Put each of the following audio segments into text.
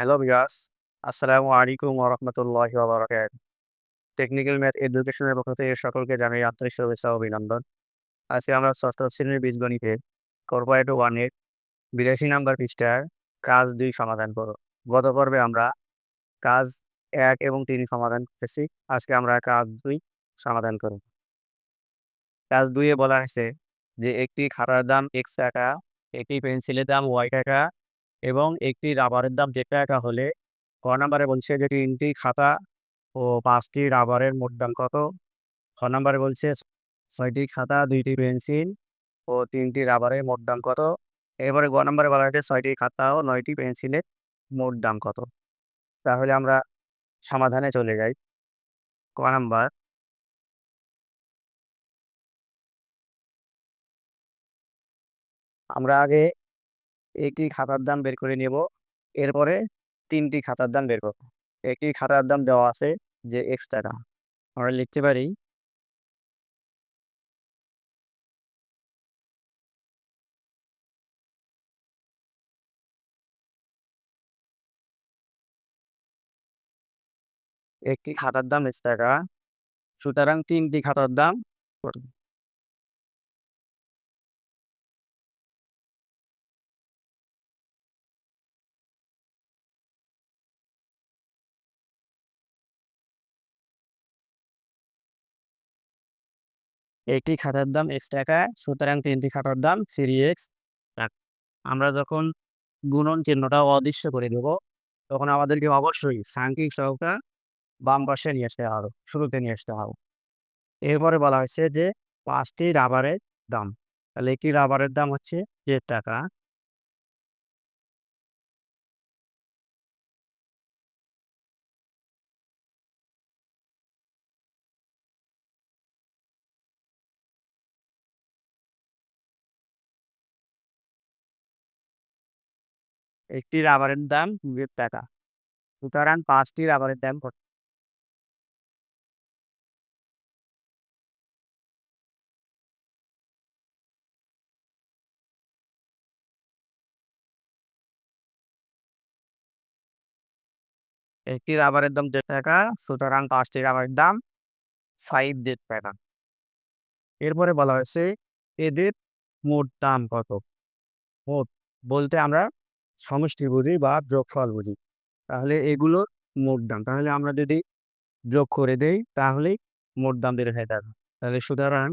Hello viewers, আসসালামু আলাইকুম ওয়া রাহমাতুল্লাহি ওয়া বারাকাতুহু। টেকনিক্যাল ম্যাথ এডুকেশনের পক্ষ থেকে সকলকে জানাই আন্তরিক শুভেচ্ছা অভিনন্দন। আজকে আমরা ষষ্ঠ শ্রেণির বীজগণিতের কর্পোরেট 1 এর 82 নাম্বার পৃষ্ঠার কাজ দুই সমাধান করব। গত পর্বে আমরা কাজ এক এবং 3 সমাধান করেছি। আজকে আমরা কাজ দুই সমাধান করব। কাজ 2 এ বলা হয়েছে যে একটি খাতার দাম এক্স টাকা, একটি পেন্সিলের দাম y টাকা এবং একটি রাবারের দাম z টাকা হলে ক নাম্বারে বলছে যে তিনটি খাতা ও পাঁচটি রাবারের মোট দাম কত? খ নাম্বারে বলছে ছয়টি খাতা, 2 টি পেন্সিল ও তিনটি রাবারের মোট দাম কত? এরপরে গ নাম্বারে বলা হয়েছে 6 টি খাতা ও 9 টি পেন্সিলের মোট দাম কত? তাহলে আমরা সমাধানে চলে যাই। ক নাম্বার আমরা আগে একটি খাতার দাম বের করে নেব। এরপরে তিনটি খাতার দাম বের করব। একটি খাতার দাম দেওয়া আছে যে x টাকা। আমরা লিখতে পারি একটি খাতার দাম x টাকা। সুতরাং তিনটি খাতার দাম একটি খাতার দাম এক্স টাকা। সুতরাং তিনটি খাতার দাম থ্রি এক্স টাকা। আমরা যখন গুণন চিহ্নটা অদৃশ্য করে দেব, তখন আমাদেরকে অবশ্যই সাংখ্যিক সহকার বাম পাশে নিয়ে আসতে হবে, শুরুতে নিয়ে আসতে হবে। এরপরে বলা হয়েছে যে পাঁচটি রাবারের দাম। তাহলে একটি রাবারের দাম হচ্ছে দেড় টাকা। একটি রাবারের দাম z টাকা। সুতরাং পাঁচটি রাবারের দাম কত? একটি রাবারের দাম z টাকা। সুতরাং পাঁচটি রাবারের দাম 5z টাকা। এরপরে বলা হয়েছে এদের মোট দাম কত? মোট বলতে আমরা সমষ্টি বুঝি বা যোগফল বুঝি। তাহলে এগুলোর মোট দাম। তাহলে আমরা যদি যোগ করে দেই তাহলে মোট দাম বের হয়ে যাবে। তাহলে সুতরাং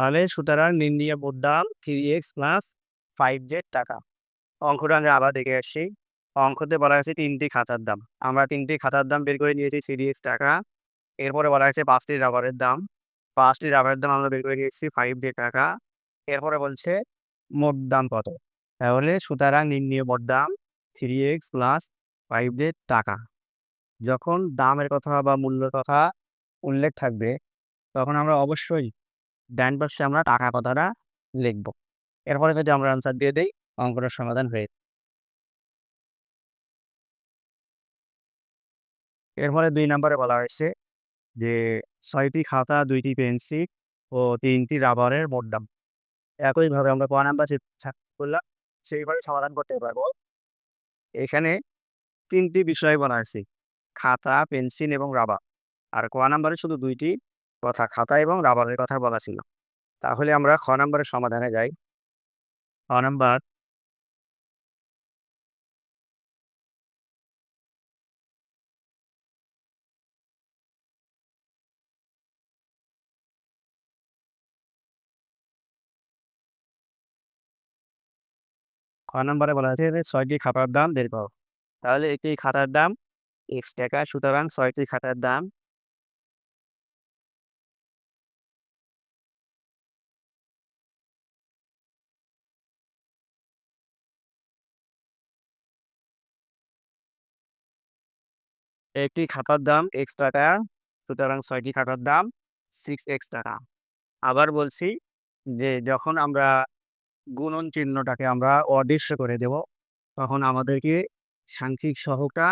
তাহলে সুতরাং নির্ণীয় মোট দাম 3x প্লাস 5z টাকা। অঙ্কটা আমরা আবার দেখে আসছি। অঙ্কতে বলা হয়েছে তিনটি খাতার দাম। আমরা তিনটি খাতার দাম বের করে নিয়েছি থ্রি এক্স টাকা। এরপরে বলা হয়েছে পাঁচটি রাবারের দাম। পাঁচটি রাবারের দাম আমরা বের করে নিয়েছি 5z টাকা। এরপরে বলছে মোট দাম কত? তাহলে সুতরাং নির্ণীয় মোট দাম থ্রি এক্স প্লাস 5z টাকা। যখন দামের কথা বা মূল্যের কথা উল্লেখ থাকবে, তখন আমরা অবশ্যই ডান পাশে আমরা টাকা কথাটা লিখব। এরপরে যদি আমরা আনসার দিয়ে দেই, অঙ্কটার সমাধান হয়ে এরপরে দুই নাম্বারে বলা হয়েছে যে ছয়টি খাতা, 2 টি পেন্সিল ও 3 টি রাবারের মোট দাম। একইভাবে আমরা ক নাম্বার যে করলাম সেইভাবে সমাধান করতে পারব। এখানে তিনটি বিষয় বলা হয়েছে। খাতা, পেন্সিল এবং রাবার। আর ক নাম্বারে শুধু 2 টি কথা খাতা এবং রাবারের কথা বলা ছিল। তাহলে আমরা খ নাম্বারের সমাধানে যাই। খ নাম্বার খ নাম্বারে বলা হয়েছে যে 6 টি খাতার দাম করো। তাহলে একটি খাতার দাম এক্স টাকা। সুতরাং 6 টি খাতার দাম একটি খাতার দাম x টাকা। সুতরাং ছয়টি খাতার দাম সিক্স এক্স টাকা। আবার বলছি যে, যখন আমরা গুণন চিহ্নটাকে আমরা অদৃশ্য করে দেব, তখন আমাদেরকে সাংখ্যিক সহটা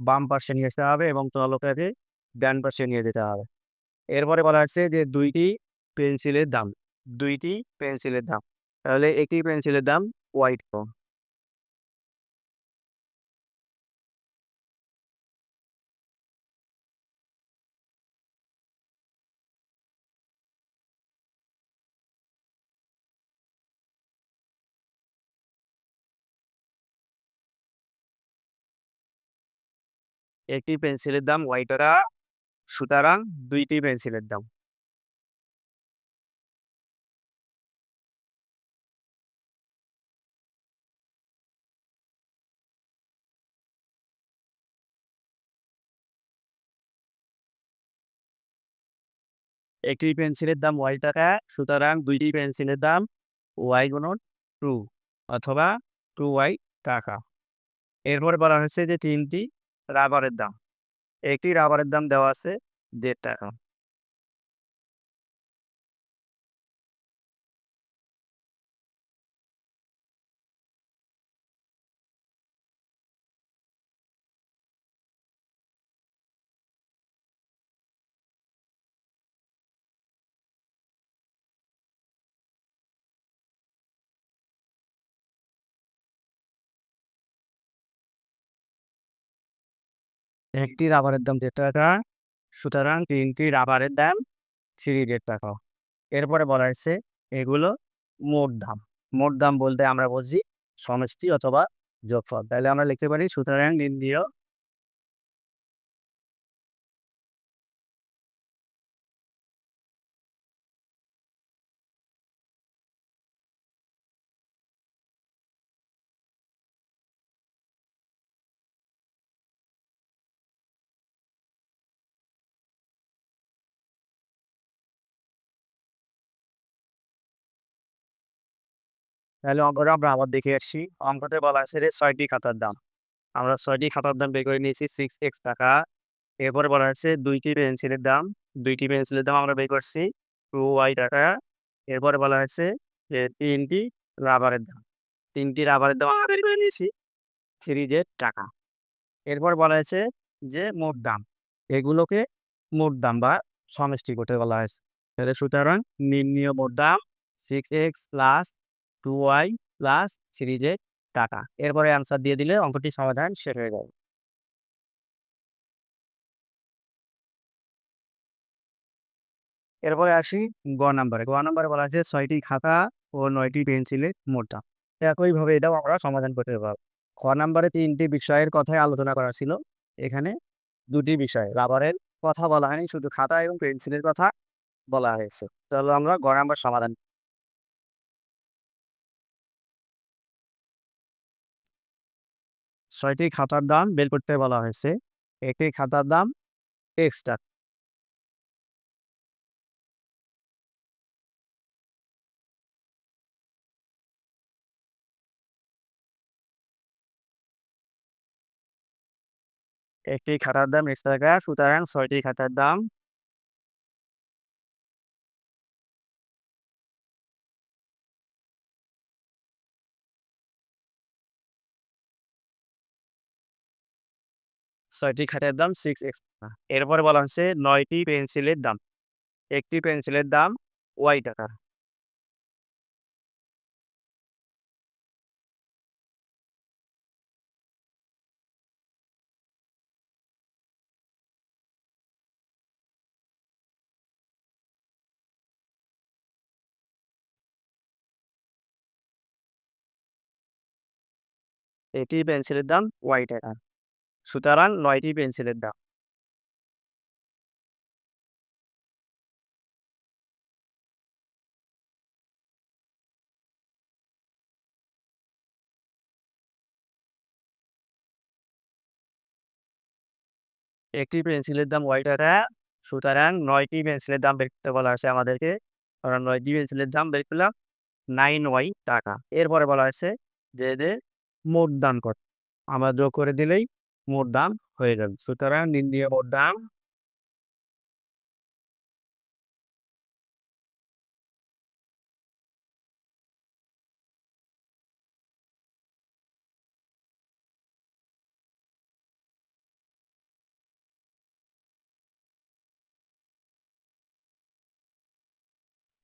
বাম পাশে নিয়ে আসতে হবে এবং চলকাকে ডান পাশে নিয়ে যেতে হবে। এরপরে বলা হচ্ছে যে, দুইটি পেন্সিলের দাম, দুইটি পেন্সিলের দাম। তাহলে একটি পেন্সিলের দাম হোয়াইট একটি পেন্সিলের দাম হোয়াইট টাকা। সুতরাং দুইটি পেন্সিলের দাম। একটি পেন্সিলের দাম, ওয়াই টাকা। সুতরাং দুইটি পেন্সিলের দাম, ওয়াই গুণন টু অথবা টু ওয়াই টাকা। এরপর বলা হয়েছে যে তিনটি রাবারের দাম। একটি রাবারের দাম দেওয়া আছে দেড় টাকা। একটি রাবারের দাম দেড় টাকা সুতরাং তিনটি রাবারের দাম থ্রি দেড় টাকা। এরপরে বলা হয়েছে এগুলো মোট দাম। মোট দাম বলতে আমরা বলছি সমষ্টি অথবা যোগফল। তাহলে আমরা লিখতে পারি সুতরাং নির্ণীয় তাহলে অঙ্কটা আমরা আবার দেখে আসছি অঙ্কতে বলা আছে রে ছয়টি খাতার দাম। আমরা ছয়টি খাতার দাম বের করে নিয়েছি সিক্স এক্স টাকা। এরপরে বলা হচ্ছে দুইটি পেন্সিলের দাম। দুইটি পেন্সিলের দাম আমরা বের করছি টু ওয়াই টাকা। এরপরে বলা হচ্ছে যে তিনটি রাবারের দাম। তিনটি রাবারের দাম আমরা বের করে নিয়েছি থ্রি জেড টাকা। এরপর বলা হয়েছে যে মোট দাম। এগুলোকে মোট দাম বা সমষ্টি করতে বলা হয়েছে। তাহলে সুতরাং নির্ণীয় মোট দাম six x plus two y plus three z টাকা এরপরে অ্যান্সার দিয়ে দিলে অঙ্কটি সমাধান শেষ হয়ে যাবে। এরপরে আসি গ নাম্বারে। গ নাম্বারে বলা আছে ছয়টি খাতা ও নয়টি পেন্সিলের মোট। একইভাবে এটাও আমরা সমাধান করতে পারব। খ নাম্বারে তিনটি বিষয়ের কথাই আলোচনা করা ছিল। এখানে দুটি বিষয় রাবারের কথা বলা হয়নি, শুধু খাতা এবং পেন্সিলের কথা বলা হয়েছে। তাহলে আমরা গ নাম্বার সমাধান ছয়টি খাতার দাম বের করতে বলা হয়েছে। একটি খাতার দাম এক্স টাকা একটি খাতার দাম এক্স টাকা সুতরাং ছয়টি খাতার দাম ছয়টি খাতার দাম সিক্স এক্স এরপরে বলা হচ্ছে নয়টি পেন্সিলের দাম। একটি পেন্সিলের দাম ওয়াই টাকা। এটি পেন্সিলের দাম ওয়াই টাকা। সুতরাং নয়টি পেন্সিলের দাম একটি পেন্সিলের দাম ওয়াই টাকা সুতরাং নয়টি পেন্সিলের দাম বের করতে বলা হয়েছে আমাদেরকে। আমরা নয়টি পেন্সিলের দাম বের করলাম নাইন ওয়াই টাকা। এরপরে বলা হয়েছে যে এদের মোট দাম কত। আমরা যোগ করে দিলেই মোট দাম হয়ে যাবে। সুতরাং নির্ণয় মোট দাম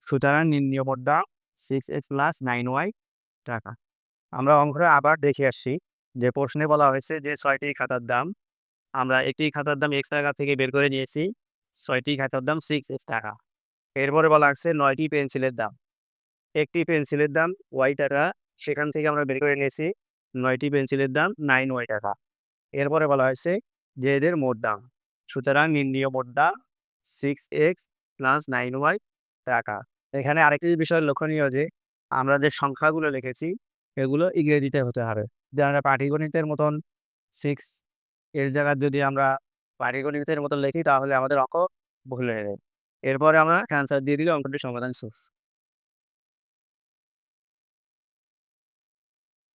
সুতরাং নির্ণয় মোট দাম six x plus nine y টাকা। আমরা অঙ্কটা আবার দেখে আসি। যে প্রশ্নে বলা হয়েছে যে ছয়টি খাতার দাম, আমরা একটি খাতার দাম এক্স টাকা থেকে বের করে নিয়েছি, ছয়টি খাতার দাম সিক্স এক্স টাকা। এরপরে বলা হচ্ছে নয়টি পেন্সিলের দাম। একটি পেন্সিলের দাম ওয়াই টাকা, সেখান থেকে আমরা বের করে নিয়েছি, নয়টি পেন্সিলের দাম নাইন ওয়াই টাকা। এরপরে বলা হয়েছে যে এদের মোট দাম। সুতরাং নির্ণীয় মোট দাম six x plus nine y টাকা। এখানে আরেকটি বিষয় লক্ষণীয় যে, আমরা যে সংখ্যাগুলো লিখেছি, এগুলো ইংরেজিতে হতে হবে। যে আমরা পাটিগণিতের মতন সিক্স এর জায়গায় যদি আমরা পাটিগণিতের মতন লিখি, তাহলে আমাদের অঙ্ক ভুল হয়ে যাবে। এরপরে আমরা অ্যান্সার দিয়ে দিলে অঙ্কটির সমাধান শেষ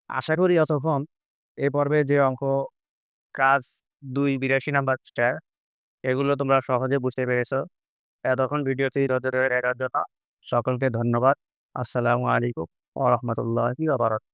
আশা করি অতক্ষণ এ পর্বে যে অঙ্ক কাজ দুই বিরাশি নাম্বার স্টার এগুলো তোমরা সহজে বুঝতে পেরেছ। এতক্ষণ ভিডিওটি ধরে দেখার জন্য সকলকে ধন্যবাদ। আসসালামু আলাইকুম ওয়া রাহমাতুল্লাহি বারাকাতুহু।